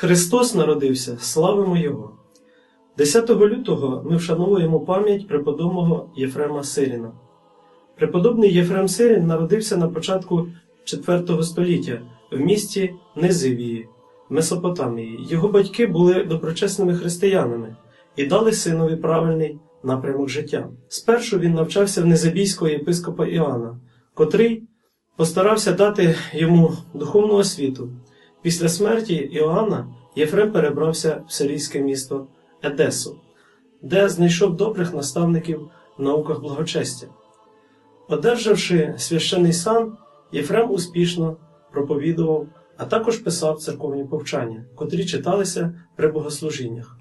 Христос народився, славимо Його! 10 лютого ми вшановуємо пам'ять преподобного Єфрема Сиріна. Преподобний Єфрем Сирін народився на початку IV століття в місті Незивії, Месопотамії. Його батьки були доброчесними християнами і дали синові правильний напрямок життя. Спершу він навчався в Незабійського єпископа Іоанна, котрий постарався дати йому духовну освіту. Після смерті Іоанна Єфрем перебрався в сирійське місто Едесу, де знайшов добрих наставників в науках благочестя. Одержавши священний сан, Єфрем успішно проповідував, а також писав церковні повчання, котрі читалися при богослужіннях.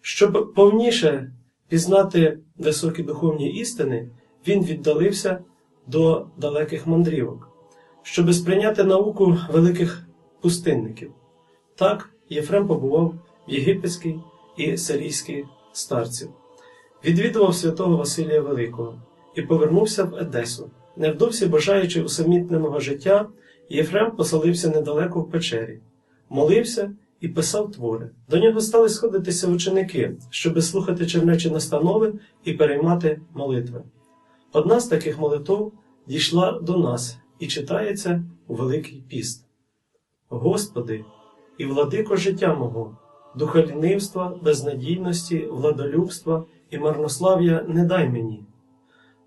Щоб повніше пізнати високі духовні істини, він віддалився до далеких мандрівок, щоби сприйняти науку великих пустинників. Так Єфрем побував в єгипетській і сирійській старців, відвідував святого Василія Великого і повернувся в Едесу. Невдовзі бажаючи усамітненого життя, Єфрем поселився недалеко в печері, молився і писав твори. До нього стали сходитися ученики, щоби слухати чернечі настанови і переймати молитви. Одна з таких молитв дійшла до нас і читається у Великий піст. Господи, і владико життя мого, духа лінивства, безнадійності, владолюбства і марнослав'я не дай мені.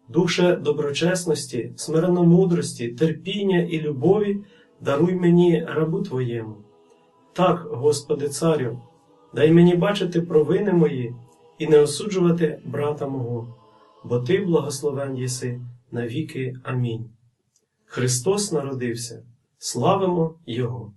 Душе доброчесності, смиренномудрості, терпіння і любові даруй мені рабу Твоєму. Так, Господи Царю, дай мені бачити провини мої і не осуджувати брата мого, бо Ти благословен єси навіки. Амінь. Христос народився, славимо Його!